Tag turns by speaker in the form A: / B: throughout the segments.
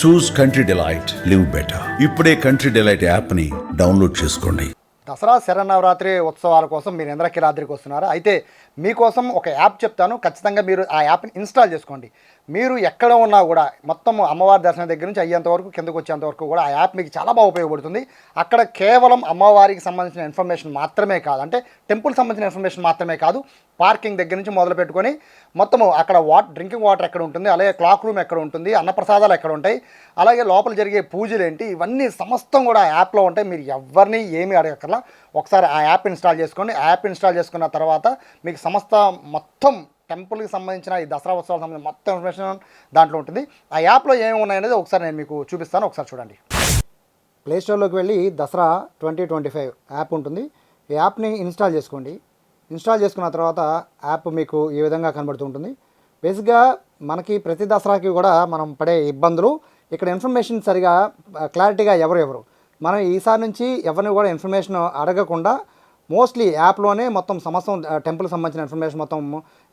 A: Choose country delight live better ఇప్పుడే country delight యాప్ని download చేసుకోండి.
B: దసరా శరన్నవరాత్రి ఉత్సవాల కోసం మీరు ఇంద్రకిరాద్రికి వస్తున్నారు. అయితే మీకోసం ఒక యాప్ చెప్తాను. ఖచ్చితంగా మీరు ఆ యాప్ని ఇన్స్టాల్ చేసుకోండి. మీరు ఎక్కడ ఉన్నా కూడా మొత్తం అమ్మవారి దర్శనం దగ్గర నుంచి అయ్యేంత వరకు కిందకు వచ్చేంత వరకు కూడా ఆ యాప్ మీకు చాలా బాగా ఉపయోగపడుతుంది. అక్కడ కేవలం అమ్మవారికి సంబంధించిన ఇన్ఫర్మేషన్ మాత్రమే కాదు అంటే టెంపుల్ సంబంధించిన ఇన్ఫర్మేషన్ మాత్రమే కాదు పార్కింగ్ దగ్గర నుంచి మొదలు పెట్టుకొని మొత్తము అక్కడ వాటర్ డ్రింకింగ్ వాటర్ ఎక్కడ ఉంటుంది అలాగే క్లాక్ రూమ్ ఎక్కడ ఉంటుంది అన్నప్రసాదాలు ఎక్కడ ఉంటాయి అలాగే లోపల జరిగే పూజలు ఏంటి ఇవన్నీ సమస్తం కూడా ఆ యాప్లో ఉంటాయి. మీరు ఎవరిని ఏమీ అడగక్కర్లా. ఒకసారి ఆ యాప్ ఇన్స్టాల్ చేసుకోండి ఆ యాప్ ఇన్స్టాల్ చేసుకున్న తర్వాత మీకు సమస్త మొత్తం టెంపుల్కి సంబంధించిన ఈ దసరా ఉత్సవాలకు సంబంధించిన మొత్తం ఇన్ఫర్మేషన్ దాంట్లో ఉంటుంది. ఆ యాప్లో ఏమి ఉన్నాయనేది ఒకసారి నేను మీకు చూపిస్తాను. ఒకసారి చూడండి. ప్లే స్టోర్లోకి వెళ్ళి Dasara twenty twenty five app ఉంటుంది. ఈ యాప్ని ఇన్స్టాల్ చేసుకోండి. ఇన్స్టాల్ చేసుకున్న తర్వాత యాప్ మీకు ఈ విధంగా కనబడుతుంటుంది బేసిక్గా మనకి ప్రతి దసరాకి కూడా మనం పడే ఇబ్బందులు ఇక్కడ ఇన్ఫర్మేషన్ సరిగా క్లారిటీగా ఎవరు ఎవరు. మనం ఈసారి నుంచి ఎవరిని కూడా ఇన్ఫర్మేషన్ అడగకుండా మోస్ట్లీ యాప్లోనే మొత్తం సమస్తం టెంపుల్కి సంబంధించిన ఇన్ఫర్మేషన్ మొత్తం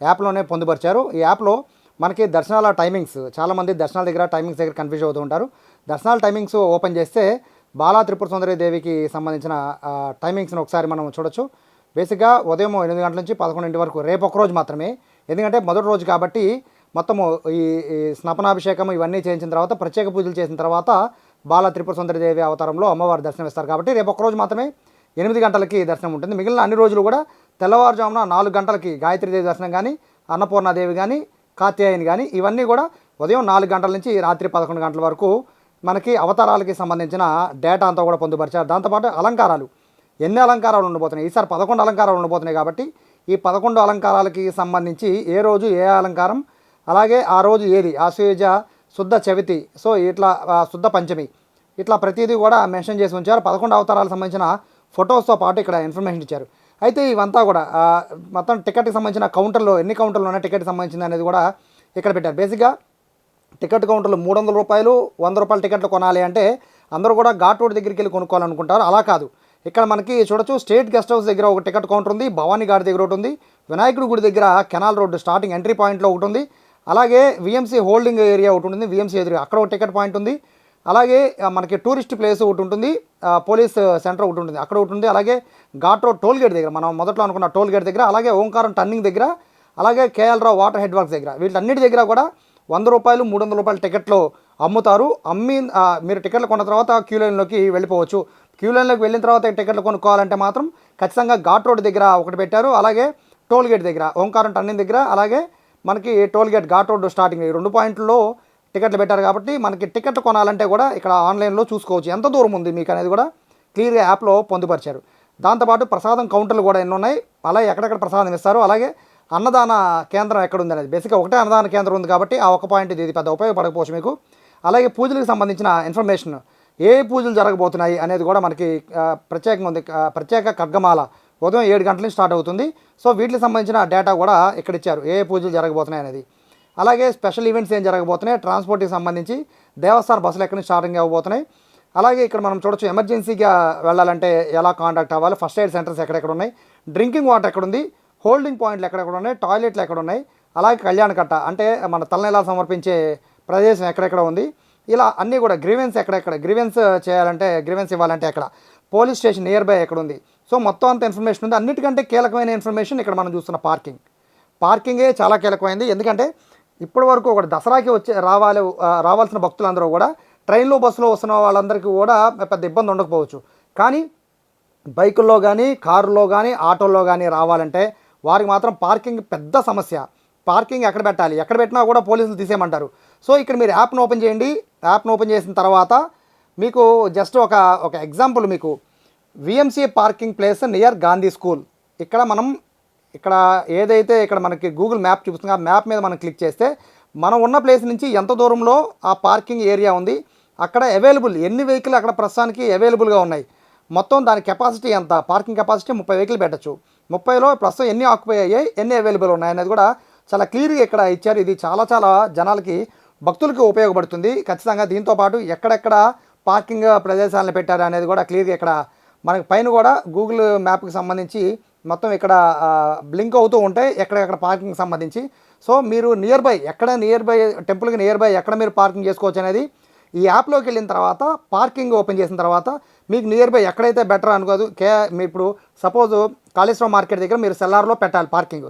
B: యాప్లోనే పొందుపరిచారు. ఈ యాప్లో మనకి దర్శనాల టైమింగ్స్ చాలామంది దర్శనాల దగ్గర టైమింగ్స్ దగ్గర కన్ఫ్యూజ్ అవుతూ ఉంటారు. దర్శనాల టైమింగ్స్ ఓపెన్ చేస్తే బాలా త్రిపుర సుందరి దేవికి సంబంధించిన టైమింగ్స్ని ఒకసారి మనం చూడొచ్చు. బేసిక్గా ఉదయం ఎనిమిది గంటల నుంచి పదకొండింటి వరకు రేపు ఒక రోజు మాత్రమే. ఎందుకంటే మొదటి రోజు కాబట్టి మొత్తము ఈ స్నపనాభిషేకం ఇవన్నీ చేయించిన తర్వాత ప్రత్యేక పూజలు చేసిన తర్వాత బాల త్రిపుర సుందరి దేవి అవతారంలో అమ్మవారు దర్శనమిస్తారు కాబట్టి రేపు ఒక రోజు మాత్రమే ఎనిమిది గంటలకి దర్శనం ఉంటుంది. మిగిలిన అన్ని రోజులు కూడా తెల్లవారుజామున నాలుగు గంటలకి గాయత్రీదేవి దర్శనం కానీ అన్నపూర్ణాదేవి కానీ కాత్యాయని కానీ ఇవన్నీ కూడా ఉదయం నాలుగు గంటల నుంచి రాత్రి పదకొండు గంటల వరకు మనకి అవతారాలకి సంబంధించిన డేటా అంతా కూడా పొందుపరిచారు. దాంతోపాటు అలంకారాలు. ఎన్ని అలంకారాలు ఉండబోతున్నాయి? ఈసారి పదకొండు అలంకారాలు ఉండబోతున్నాయి కాబట్టి ఈ పదకొండు అలంకారాలకి సంబంధించి ఏ రోజు ఏ అలంకారం అలాగే ఆ రోజు ఏది? ఆశ్వేజ శుద్ధ చవితి. సో ఇట్లా శుద్ధ పంచమి. ఇట్లా ప్రతిదీ కూడా మెన్షన్ చేసి ఉంచారు. పదకొండు అవతారాలకు సంబంధించిన ఫొటోస్తో పాటు ఇక్కడ ఇన్ఫర్మేషన్ ఇచ్చారు. అయితే ఇవంతా కూడా మొత్తం టికెట్కి సంబంధించిన కౌంటర్లో ఎన్ని కౌంటర్లు ఉన్నాయి టికెట్కి సంబంధించింది అనేది కూడా ఇక్కడ పెట్టారు. బేసిక్గా టికెట్ కౌంటర్లు మూడు వందల రూపాయలు వంద రూపాయల టికెట్లు కొనాలి అంటే అందరూ కూడా ఘాట్ రోడ్ దగ్గరికి వెళ్ళి కొనుక్కోవాలనుకుంటారు. అలా కాదు. ఇక్కడ మనకి చూడొచ్చు స్టేట్ గెస్ట్ హౌస్ దగ్గర ఒక టికెట్ కౌంటర్ ఉంది భవానీ గారి దగ్గర ఒకటి ఉంది వినాయకుడి గుడి దగ్గర కెనాల్ రోడ్ స్టార్టింగ్ ఎంట్రీ పాయింట్లో ఒకటి ఉంది అలాగే విఎంసీ హోల్డింగ్ ఏరియా ఒకటి ఉంటుంది విఎంసీ ఎదురు అక్కడ ఒక టికెట్ పాయింట్ ఉంది. అలాగే మనకి టూరిస్ట్ ప్లేస్ ఒకటి ఉంటుంది పోలీస్ సెంటర్ ఒకటి ఉంటుంది. అక్కడ ఒకటి ఉంది అలాగే ఘాట్ రోడ్ టోల్ గేట్ దగ్గర. మనం మొదట్లో అనుకున్న టోల్ గేట్ దగ్గర అలాగే ఓంకారం టర్నింగ్ దగ్గర అలాగే KL Rao water head works దగ్గర. వీటన్నిటి దగ్గర కూడా వంద రూపాయలు మూడు వందల రూపాయల టికెట్లు అమ్ముతారు. అమ్మి మీరు టికెట్లు కొన్న తర్వాత క్యూ లైన్లోకి వెళ్ళిపోవచ్చు. క్యూ లైన్లోకి వెళ్ళిన తర్వాత టికెట్లు కొనుక్కోవాలంటే మాత్రం ఖచ్చితంగా ఘాట్ రోడ్ దగ్గర ఒకటి పెట్టారు. అలాగే టోల్ గేట్ దగ్గర ఓంకారం టర్నింగ్ దగ్గర అలాగే మనకి toll gate ghat road starting. ఈ రెండు పాయింట్లో టికెట్లు పెట్టారు కాబట్టి మనకి టికెట్లు కొనాలంటే కూడా ఇక్కడ ఆన్లైన్లో చూసుకోవచ్చు. ఎంత దూరం ఉంది మీకు అనేది కూడా క్లియర్గా యాప్లో పొందుపరిచారు. దాంతోపాటు ప్రసాదం కౌంటర్లు కూడా ఎన్ని ఉన్నాయి. అలాగే ఎక్కడెక్కడ ప్రసాదం ఇస్తారు? అలాగే అన్నదాన కేంద్రం ఎక్కడ ఉంది అనేది బేసిక్గా ఒకటే అన్నదాన కేంద్రం ఉంది కాబట్టి ఆ ఒక పాయింట్ ఇది పెద్ద ఉపయోగపడకపోవచ్చు మీకు. అలాగే పూజలకు సంబంధించిన ఇన్ఫర్మేషన్ ఏ పూజలు జరగబోతున్నాయి అనేది కూడా మనకి ప్రత్యేకంగా ఉంది. ప్రత్యేక ఖడ్గమాల ఉదయం ఏడు గంటల నుంచి స్టార్ట్ అవుతుంది. సో వీటికి సంబంధించిన డేటా కూడా ఇక్కడ ఇచ్చారు. ఏ పూజలు జరగబోతున్నాయి అనేది. అలాగే స్పెషల్ ఈవెంట్స్ ఏం జరగబోతున్నాయి? ట్రాన్స్పోర్ట్కి సంబంధించి దేవస్థాన బస్సులు ఎక్కడి నుంచి స్టార్టింగ్ అవ్వబోతున్నాయి? అలాగే ఇక్కడ మనం చూడొచ్చు ఎమర్జెన్సీగా వెళ్ళాలంటే ఎలా కాంటాక్ట్ అవ్వాలి? ఫస్ట్ ఎయిడ్ సెంటర్స్ ఎక్కడెక్కడ ఉన్నాయి? డ్రింకింగ్ వాటర్ ఎక్కడ ఉంది హోల్డింగ్ పాయింట్లు ఎక్కడెక్కడ ఉన్నాయి? టాయిలెట్లు ఎక్కడ ఉన్నాయి? అలాగే కళ్యాణ కట్ట అంటే మన తలనెలా సమర్పించే ప్రదేశం ఎక్కడెక్కడ ఉంది? ఇలా అన్నీ కూడా గ్రీవెన్స్ ఎక్కడెక్కడ? గ్రీవెన్స్ చేయాలంటే గ్రీవెన్స్ ఇవ్వాలంటే ఎక్కడ? పోలీస్ స్టేషన్ నియర్ బై ఎక్కడ ఉంది? సో మొత్తం అంత ఇన్ఫర్మేషన్ ఉంది. అన్నిటికంటే కీలకమైన ఇన్ఫర్మేషన్ ఇక్కడ మనం చూస్తున్న పార్కింగ్. పార్కింగే చాలా కీలకమైంది. ఎందుకంటే ఇప్పటి వరకు ఒకటి దసరాకి వచ్చే రావాలి రావాల్సిన భక్తులందరూ కూడా ట్రైన్లో బస్సులో వస్తున్న వాళ్ళందరికీ కూడా పెద్ద ఇబ్బంది ఉండకపోవచ్చు. కానీ బైకుల్లో కానీ కారులో కానీ ఆటోల్లో కానీ రావాలంటే వారికి మాత్రం పార్కింగ్ పెద్ద సమస్య. పార్కింగ్ ఎక్కడ పెట్టాలి? ఎక్కడ పెట్టినా కూడా పోలీసులు తీసేయమంటారు. సో ఇక్కడ మీరు యాప్ను ఓపెన్ చేయండి. యాప్ను ఓపెన్ చేసిన తర్వాత మీకు జస్ట్ ఒక ఒక ఎగ్జాంపుల్ మీకు. VMC parking place near Gandhi school. ఇక్కడ మనం ఇక్కడ ఏదైతే ఇక్కడ మనకి గూగుల్ మ్యాప్ చూపిస్తుందో ఆ మ్యాప్ మీద మనం క్లిక్ చేస్తే మనం ఉన్న ప్లేస్ నుంచి ఎంత దూరంలో ఆ పార్కింగ్ ఏరియా ఉంది అక్కడ అవైలబుల్ ఎన్ని వెహికల్ అక్కడ ప్రస్తుతానికి అవైలబుల్గా ఉన్నాయి. మొత్తం దాని కెపాసిటీ ఎంత? పార్కింగ్ కెపాసిటీ ముప్పై వెహికల్ పెట్టచ్చు. ముప్పైలో ప్రస్తుతం ఎన్ని ఆక్యుపై అయ్యాయి ఎన్ని అవైలబుల్ ఉన్నాయి అనేది కూడా చాలా క్లియర్గా ఇక్కడ ఇచ్చారు. ఇది చాలా చాలా జనాలకి భక్తులకి ఉపయోగపడుతుంది. ఖచ్చితంగా దీంతో పాటు ఎక్కడెక్కడ పార్కింగ్ ప్రదేశాలను పెట్టారు అనేది కూడా క్లియర్గా ఇక్కడ మనకి పైన కూడా గూగుల్ మ్యాప్కి సంబంధించి మొత్తం ఇక్కడ బ్లింక్ అవుతూ ఉంటాయి ఎక్కడెక్కడ పార్కింగ్ సంబంధించి. సో మీరు నియర్ బై ఎక్కడ నియర్ బై టెంపుల్కి నియర్ బై ఎక్కడ మీరు పార్కింగ్ చేసుకోవచ్చు అనేది ఈ యాప్లోకి వెళ్ళిన తర్వాత పార్కింగ్ ఓపెన్ చేసిన తర్వాత మీకు నియర్ బై ఎక్కడైతే బెటర్ అనుకోదు కే మీ ఇప్పుడు సపోజ్ కాళేశ్వరం మార్కెట్ దగ్గర మీరు సెల్లార్లో పెట్టాలి పార్కింగ్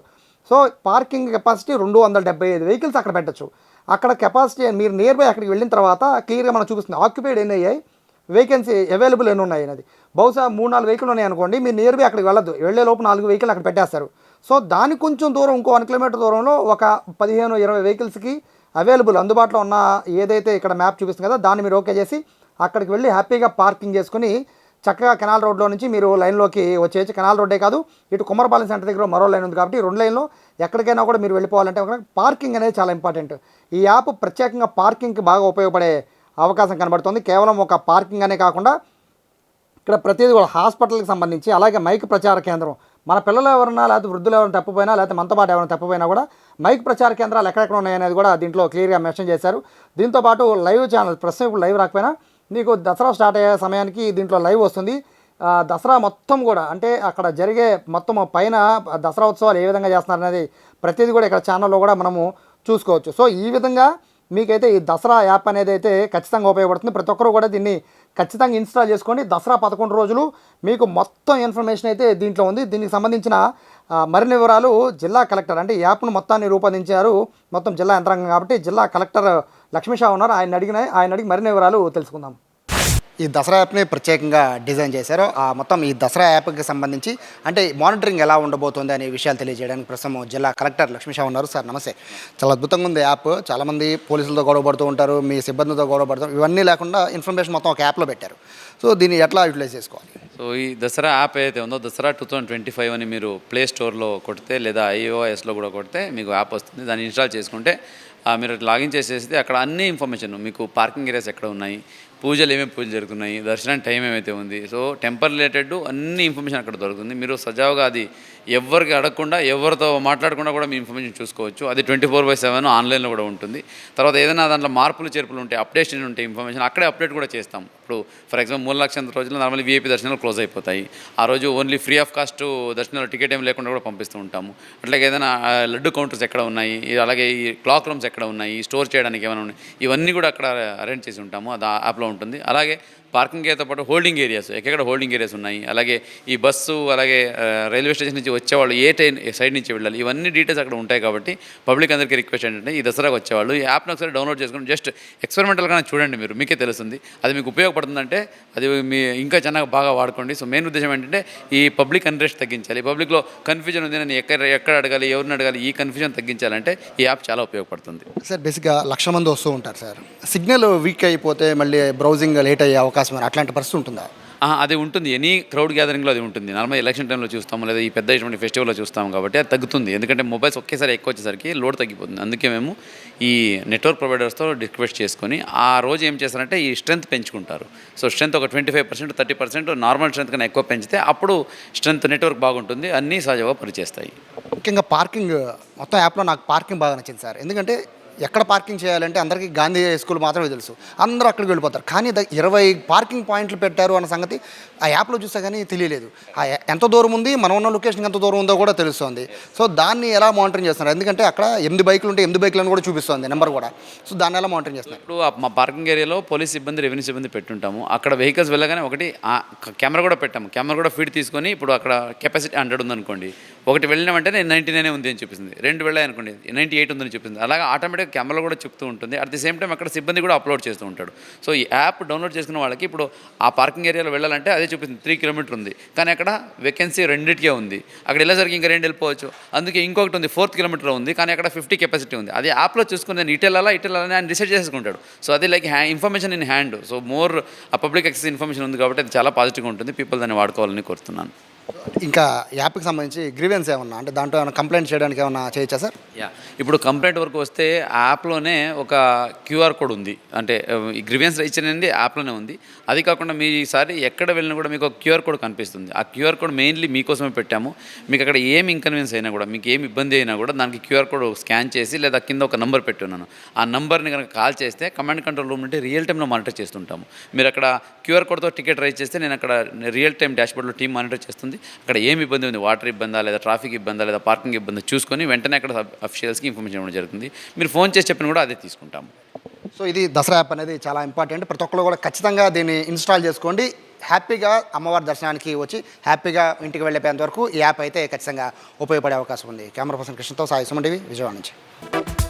B: సో పార్కింగ్ కెపాసిటీ రెండు వందల డెబ్బై ఐదు వెహికల్స్ అక్కడ పెట్టచ్చు. అక్కడ కెపాసిటీ మీరు నియర్ బై అక్కడికి వెళ్ళిన తర్వాత క్లియర్గా మనం చూపిస్తుంది. ఆక్యుపైడ్ ఎన్ని అయ్యాయి? వేకెన్సీ అవైలబుల్ ఎన్ని ఉన్నాయి అనేది బహుశా మూడు నాలుగు వెహికల్ ఉన్నాయి అనుకోండి మీరు నియర్ బై అక్కడికి వెళ్ళదు వెళ్ళే లోపు నాలుగు వెహికల్ అక్కడ పెట్టేస్తారు. సో దాని కొంచెం దూరం ఇంకో వన్ కిలోమీటర్ దూరంలో ఒక పదిహేను ఇరవై వెహికల్స్కి అవైలబుల్ అందుబాటులో ఉన్న ఏదైతే ఇక్కడ మ్యాప్ చూపిస్తుంది కదా దాన్ని మీరు ఓకే చేసి అక్కడికి వెళ్ళి హ్యాపీగా పార్కింగ్ చేసుకుని చక్కగా కెనాల్ రోడ్లో నుంచి మీరు లైన్లోకి వచ్చేయచ్చు. కెనాల్ రోడ్డే కాదు ఇటు కుమ్మరపాలెం సెంటర్ దగ్గర మరో లైన్ ఉంది కాబట్టి రెండు లైన్లో ఎక్కడికైనా కూడా మీరు వెళ్ళిపోవాలంటే ఒక పార్కింగ్ అనేది చాలా ఇంపార్టెంట్ ఈ యాప్ ప్రత్యేకంగా పార్కింగ్కి బాగా ఉపయోగపడే అవకాశం కనబడుతుంది. కేవలం ఒక పార్కింగ్ అనే కాకుండా ఇక్కడ ప్రతిదీ కూడా హాస్పిటల్కి సంబంధించి అలాగే మైక్ ప్రచార కేంద్రం. మన పిల్లలు ఎవరన్నా లేకపోతే వృద్ధులు ఎవరైనా తప్పిపోయినా లేకపోతే మనతో పాటు ఎవరైనా తప్పిపోయినా కూడా మైక్ ప్రచార కేంద్రాలు ఎక్కడెక్కడ ఉన్నాయనేది కూడా దీంట్లో క్లియర్గా మెన్షన్ చేశారు. దీంతో పాటు లైవ్ ఛానల్ ప్రస్తుతం ఇప్పుడు లైవ్ రాకపోయినా నీకు దసరా స్టార్ట్ అయ్యే సమయానికి దీంట్లో లైవ్ వస్తుంది. దసరా మొత్తం కూడా అంటే అక్కడ జరిగే మొత్తం పైన దసరా ఉత్సవాలు ఏ విధంగా చేస్తున్నారు అనేది ప్రతిదీ కూడా ఇక్కడ ఛానల్లో కూడా మనము చూసుకోవచ్చు. సో ఈ విధంగా మీకైతే ఈ దసరా యాప్ అనేది అయితే ఖచ్చితంగా ఉపయోగపడుతుంది. ప్రతి ఒక్కరు కూడా దీన్ని ఖచ్చితంగా ఇన్స్టాల్ చేసుకోండి. దసరా పదకొండు రోజులు మీకు మొత్తం ఇన్ఫర్మేషన్ అయితే దీంట్లో ఉంది. దీనికి సంబంధించిన మరిన్ని వివరాలు జిల్లా కలెక్టర్ అంటే యాప్ను మొత్తాన్ని రూపొందించారు. మొత్తం జిల్లా యంత్రాంగం కాబట్టి జిల్లా కలెక్టర్ లక్ష్మీషా ఉన్నారు. ఆయన అడిగిన ఆయన అడిగి మరిన్ని వివరాలు తెలుసుకుందాం. ఈ దసరా యాప్ని ప్రత్యేకంగా డిజైన్ చేశారు. ఆ మొత్తం ఈ దసరా యాప్కి సంబంధించి అంటే మానిటరింగ్ ఎలా ఉండబోతోంది అనే విషయాలు తెలియజేయడానికి ప్రస్తుతం జిల్లా కలెక్టర్ లక్ష్మీషా ఉన్నారు. సార్ నమస్తే. చాలా అద్భుతంగా ఉంది యాప్. చాలామంది పోలీసులతో గొడవ పడుతూ ఉంటారు మీ సిబ్బందితో గొడవ పడుతారు ఇవన్నీ లేకుండా ఇన్ఫర్మేషన్ మొత్తం ఒక యాప్లో పెట్టారు. సో దీన్ని ఎట్లా యూటిలైజ్ చేసుకోవాలి?
C: సో ఈ దసరా యాప్ ఏదైతే ఉందో Dasara two thousand twenty five అని మీరు ప్లే స్టోర్లో కొడితే లేదా ఐఓఎస్లో కూడా కొడితే మీకు యాప్ వస్తుంది. దాన్ని ఇన్స్టాల్ చేసుకుంటే మీరు లాగిన్ చేసేస్తే అక్కడ అన్ని ఇన్ఫర్మేషన్ మీకు పార్కింగ్ ఏరియాస్ ఎక్కడ ఉన్నాయి పూజలు ఏమేమి పూజలు జరుగుతున్నాయి దర్శనం టైం ఏమైతే ఉంది సో టెంపర్ రిలేటెడ్ అన్ని ఇన్ఫర్మేషన్ అక్కడ దొరుకుతుంది. మీరు సజావుగా అది ఎవరికి అడగకుండా ఎవరితో మాట్లాడకుండా కూడా మీ ఇన్ఫర్మేషన్ చూసుకోవచ్చు. అది ట్వంటీ ఫోర్ బై సెవెన్ ఆన్లైన్లో కూడా ఉంటుంది. తర్వాత ఏదైనా దాంట్లో మార్పులు చేర్పులు ఉంటే అప్డేషన్ ఉంటే ఇన్ఫర్మేషన్ అక్కడే అప్డేట్ కూడా చేస్తాం. ఇప్పుడు ఫర్ ఎగ్జాంపుల్ మూడు లక్షల రోజులు నార్మల్ వీఐపీ దర్శనాలు క్లోజ్ అయిపోతాయి. ఆ రోజు ఓన్లీ ఫ్రీ ఆఫ్ కాస్ట్ దర్శనాలు టికెట్ ఏం లేకుండా కూడా పంపిస్తూ ఉంటాము. అట్లాగే ఏదైనా లడ్డు కౌంటర్స్ ఎక్కడ ఉన్నాయి? అలాగే ఈ క్లాక్ రూమ్స్ ఎక్కడ ఉన్నాయి? స్టోర్ చేయడానికి ఏమైనా ఉన్నాయి? ఇవన్నీ కూడా అక్కడ అరేంజ్ చేసి ఉంటాము. అది ఆ యాప్లో ఉంటుంది. అలాగే పార్కింగ్ పాటు హోల్డింగ్ ఏరియాస్ ఎక్కడ హోల్డింగ్ ఏరియాస్ ఉన్నాయి? అలాగే ఈ బస్సు అలాగే రైల్వే స్టేషన్ నుంచి వచ్చేవాళ్ళు ఏ టైం సైడ్ నుంచి వెళ్ళాలి? ఇవన్నీ డీటెయిల్స్ అక్కడ ఉంటాయి కాబట్టి పబ్లిక్ అందరికీ రిక్వెస్ట్ ఏంటంటే ఈ దసరాకు వచ్చేవాళ్ళు. ఈ యాప్ను ఒకసారి డౌన్లోడ్ చేసుకుని జస్ట్ ఎక్స్పెరిమెంటల్గానే చూడండి మీరు. మీకే తెలుస్తుంది. అది మీకు ఉపయోగపడుతుందంటే అది మీ ఇంకా చాలా బాగా వాడుకోండి. సో మెయిన్ ఉద్దేశం ఏంటంటే ఈ పబ్లిక్ అన్రెస్ట్ తగ్గించాలి. పబ్లిక్లో కన్ఫ్యూజన్ ఉంది నేను ఎక్కడ ఎక్కడ అడగాలి ఎవరిని అడగాలి ఈ కన్ఫ్యూజన్ తగ్గించాలంటే ఈ యాప్ చాలా ఉపయోగపడుతుంది.
B: సార్ బేసిక్గా లక్ష మంది వస్తూ ఉంటారు సార్. సిగ్నల్ వీక్ అయిపోతే మళ్ళీ బ్రౌజింగ్ లేట్ అయ్యే అవకాశం అట్లాంటి పరిస్థితి ఉంటుందా?
C: అది ఉంటుంది. ఎనీ క్రౌడ్ గ్యాదరింగ్లో అది ఉంటుంది. నార్మల్ ఎలక్షన్ టైంలో చూస్తాము లేదా ఈ పెద్ద ఇటువంటి ఫెస్టివల్లో చూస్తాము కాబట్టి అది తగ్గుతుంది. ఎందుకంటే మొబైల్స్ ఒకేసారి ఎక్కువ వచ్చేసరికి లోడ్ తగ్గిపోతుంది. అందుకే మేము ఈ నెట్వర్క్ ప్రొవైడర్స్తో రిక్వెస్ట్ చేసుకొని ఆ రోజు ఏం చేస్తారంటే ఈ స్ట్రెంత్ పెంచుకుంటారు. సో స్ట్రెంత్ ఒక twenty five percent thirty percent normal strength కన్నా ఎక్కువ పెంచితే అప్పుడు స్ట్రెంత్ నెట్వర్క్ బాగుంటుంది. అన్నీ సహజంగా పనిచేస్తాయి.
B: ముఖ్యంగా పార్కింగ్ మొత్తం యాప్లో నాకు పార్కింగ్ బాగా నచ్చింది సార్. ఎందుకంటే ఎక్కడ పార్కింగ్ చేయాలంటే అందరికీ గాంధీ స్కూల్ మాత్రమే తెలుసు. అందరూ అక్కడికి వెళ్ళిపోతారు. కానీ ఇరవై పార్కింగ్ పాయింట్లు పెట్టారు అన్న సంగతి ఆ యాప్లో చూస్తే కానీ తెలియలేదు. ఆ ఎంత దూరం ఉంది? మనం ఉన్న లొకేషన్ ఎంత దూరం ఉందో కూడా తెలుస్తుంది. సో దాన్ని ఎలా మానిటరింగ్ చేస్తున్నారు? ఎందుకంటే అక్కడ ఎనిమిది బైకులు ఉంటే ఎనిమిది బైకులను కూడా చూపిస్తుంది నెంబర్ కూడా. సో దాన్ని ఎలా మానిటరింగ్ చేస్తున్నారు?
C: ఇప్పుడు మా పార్కింగ్ ఏరియాలో పోలీస్ సిబ్బంది రెవెన్యూ సిబ్బంది పెట్టుంటాము. అక్కడ వెహికల్స్ వెళ్ళగానే ఒకటి కెమెరా కూడా పెట్టాము. కెమెరా కూడా ఫీడ్ తీసుకొని ఇప్పుడు అక్కడ కెపాసిటీ హండ్రెడ్ ఉందనుకోండి. ఒకటి వెళ్ళిన నేను నైంటీ నైనే ఉంది అని చెప్పింది రెండు వెళ్ళాయి అనుకోండి. నైంటీ ఎయిట్ ఉందని చెప్పింది అలాగే ఆటోమేటిక్ కెమెరా కూడా చెప్తూ ఉంటుంది. అట్ ది సేమ్ టైం అక్కడ సిబ్బంది కూడా అప్లోడ్ చేస్తూ ఉంటాడు. సో ఈ యాప్ డౌన్లోడ్ చేసుకున్న వాళ్ళకి ఇప్పుడు ఆ పార్కింగ్ ఏరియాలో వెళ్ళాలంటే అదే చూపిస్తుంది త్రీ కిలోమీటర్ ఉంది. కానీ అక్కడ వేకెన్సీ రెండింటికే ఉంది. అక్కడ వెళ్ళేసరికి ఇంకా రెండు వెళ్ళిపోవచ్చు. అందుకే ఇంకొకటి ఉంది. ఫోర్త్ కిలోమీటర్ ఉంది. కానీ అక్కడ ఫిఫ్టీ కెపాసిటీ ఉంది. అది యాప్లో చూసుకుని నేను ఇటు వెళ్ళాలా ఇటు వెళ్ళాలని ఆయన డిసైడ్ చేసుకుంటాడు. సో అది like ah information in hand so more ఆ పబ్లిక్ యాక్సెస్ ఇన్ఫర్మేషన్ ఉంది కాబట్టి అది చాలా పాజిటివ్గా ఉంటుంది. పీపుల్ దాన్ని వాడుకోవాలని కోరుతున్నాను.
B: ఇంకా యాప్కి సంబంధించి గ్రీవెన్స్ ఏమన్నా అంటే దాంట్లో ఏమైనా కంప్లైంట్ చేయడానికి ఏమైనా చేయొచ్చా సార్?
C: యా. ఇప్పుడు కంప్లైంట్ వరకు వస్తే యాప్లోనే ఒక క్యూఆర్ కోడ్ ఉంది. అంటే గ్రీవెన్స్ ఈ ఇచ్చినండి యాప్లోనే ఉంది. అది కాకుండా మీ ఈసారి ఎక్కడ వెళ్ళినా కూడా మీకు ఒక క్యూఆర్ కోడ్ కనిపిస్తుంది. ఆ క్యూఆర్ కోడ్ మెయిన్లీ మీకోసమే పెట్టాము. మీకు అక్కడ ఏం ఇన్కన్వీనియన్స్ అయినా కూడా మీకు ఏం ఇబ్బంది అయినా కూడా దానికి క్యూఆర్ కోడ్ స్కాన్ చేసి లేదా కింద ఒక నంబర్ పెట్టున్నాను ఆ నంబర్ని కనుక కాల్ చేస్తే కమాండ్ కంట్రోల్ రూమ్ నుండి రియల్ టైంలో మానిటర్ చేస్తుంటాము. మీరు అక్కడ క్యూఆర్ కోడ్తో టికెట్ రైజ్ చేస్తే నేను అక్కడ రియల్ టైం డాష్బోర్డ్లో టీం మానిటర్ చేస్తుంది. అక్కడ ఏమి ఇబ్బంది ఉంది? వాటర్ ఇబ్బందా లేదా ట్రాఫిక్ ఇబ్బందా లేదా పార్కింగ్ ఇబ్బంది చూసుకొని వెంటనే అక్కడ అఫీషియల్స్కి ఇన్ఫర్మేషన్ ఇవ్వడం జరుగుతుంది. మీరు ఫోన్ చేసి చెప్పిన కూడా అదే తీసుకుంటాము.
B: సో ఇది దసరా యాప్ అనేది చాలా ఇంపార్టెంట్. ప్రతి ఒక్కరు కూడా ఖచ్చితంగా దీన్ని ఇన్స్టాల్ చేసుకోండి. హ్యాపీగా అమ్మవారి దర్శనానికి వచ్చి హ్యాపీగా ఇంటికి వెళ్ళిపోయేంత వరకు ఈ యాప్ అయితే ఖచ్చితంగా ఉపయోగపడే అవకాశం ఉంది. కెమెరా పర్సన్ కృష్ణతో సాయి సుమండివి విజయవాడ నుంచి.